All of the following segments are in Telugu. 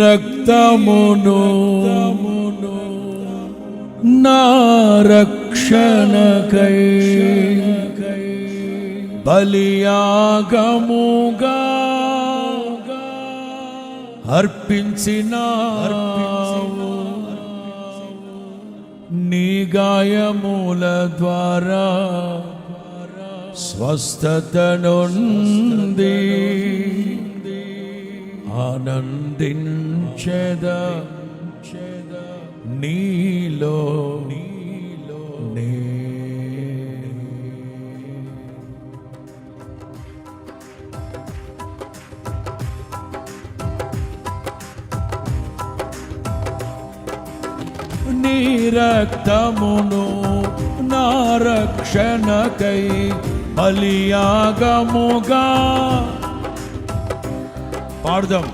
రక్తమును నా రక్షణకై బలియాగముగా అర్పించిన నీ గాయముల ద్వారా స్వస్థత నుండి ఆనందించెద నీలో నీలో నే. నీ రక్తమును నా రక్షణకై బలియాగముగా పాడుదాం.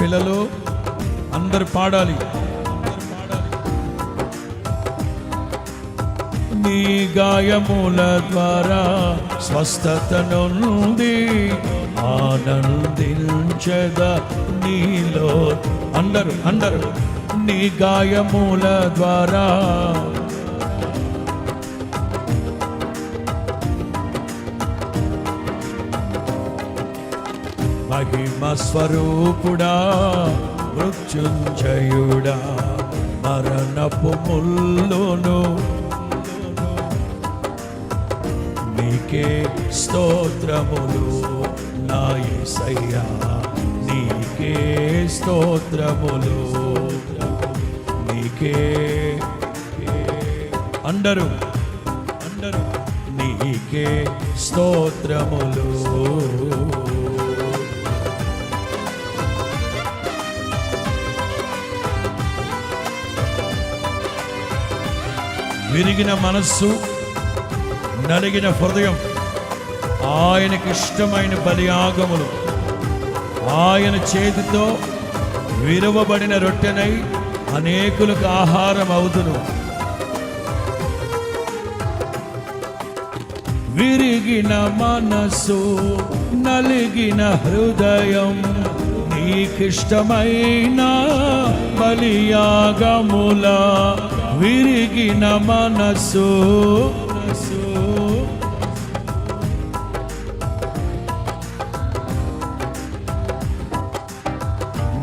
పిల్లలు అందరు పాడాలి. నీ గాయముల ద్వారా స్వస్థత నుండి ఆనందించద నీలో అందరు అందరు నీ గాయముల ద్వారా మహిమ స్వరూపుడా మృత్యుంజయుడా మరణపు ముల్లును. నీకే స్తోత్రములు నాయసయ్యా నీకే స్తోత్రములు. నీకే అందరూ అందరూ నీకే స్తోత్రములు. విరిగిన మనస్సు నలిగిన హృదయం ఆయనకి ఇష్టమైన బలియాగములు. ఆయన చేతితో విలువబడిన రొట్టెనై అనేకులకు ఆహారం అవుతును విరిగిన మనసు నలిగిన హృదయం నీకిష్టమైన బలియాగముల విరిగిన మనసు.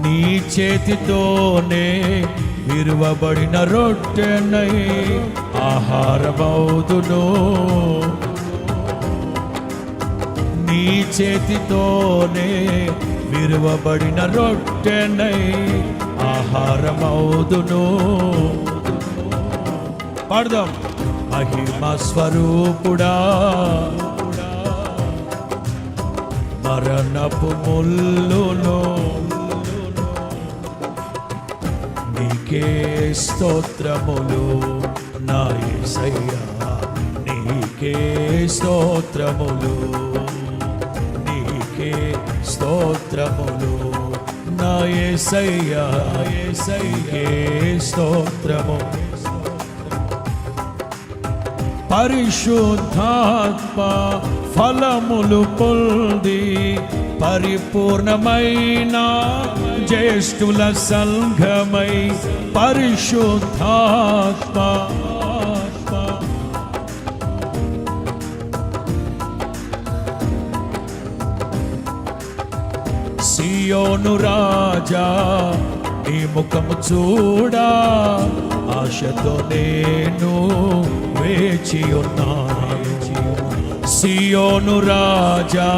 నీ చేతితోనే విరువబడిన రొట్టెనై ఆహారమవుదును. నీ చేతితోనే విరువబడిన రొట్టెనై ఆహారమవుదును. పాడదాం. మహిమ స్వరూపుడా. మరణపు ముల్లును. నీకే స్తోత్రములు నాయసయ్యా నీకే స్తోత్రములు. నీకే స్తోత్రములు నాయసయ్యా యేసయ్యా స్తోత్రములు పరిశుద్ధాత్మ ఫలములు పొంది పరిపూర్ణమైన జ్యేష్ఠుల సంఘమై పరిశుద్ధాత్మ. సియోను రాజా నీ ముఖము చూడా. ఆశతో నేను వేచి ఉన్నాను సియోను రాజా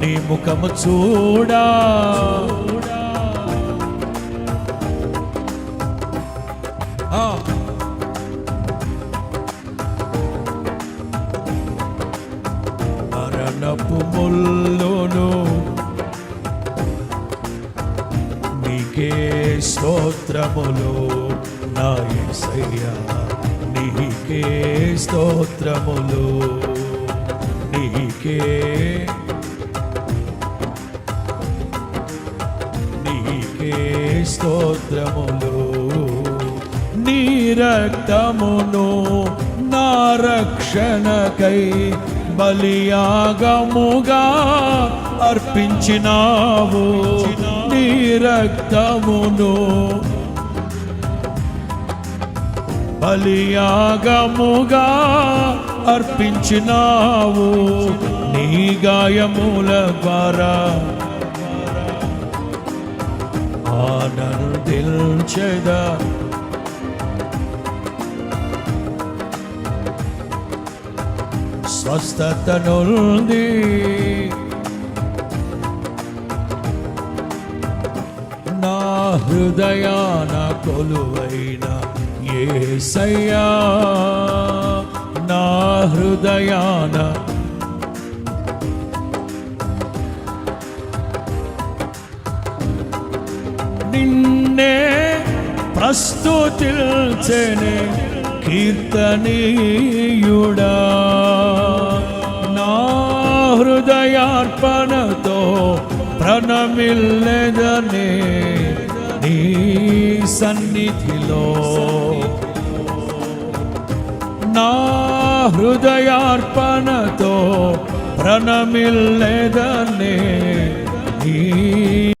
నీ ముఖము చూడా ఆ. మరణపు ముల్లును నీకే స్తోత్రములు నా యేసయ్యా నీకే స్తోత్రములు. నీకే. నీకే స్తోత్రములు. నీ రక్తమును నా రక్షణకై బలియాగముగా అర్పించినావు. నీ రక్తమును బలియాగముగా అర్పించినావు. నీ గాయముల ద్వారా ఆనందించెదా స్వస్థత నుండి హృదయాన కొలువైన ఏసయ్యా నా హృదయాన. నిన్నే ప్రస్తుతిల్చెనే కీర్తనీయుడా. నా హృదయార్పణతో ప్రణమిల్లెదనే సన్నిధిలో. నా హృదయార్పణతో ప్రణమిల్లెదనే నీ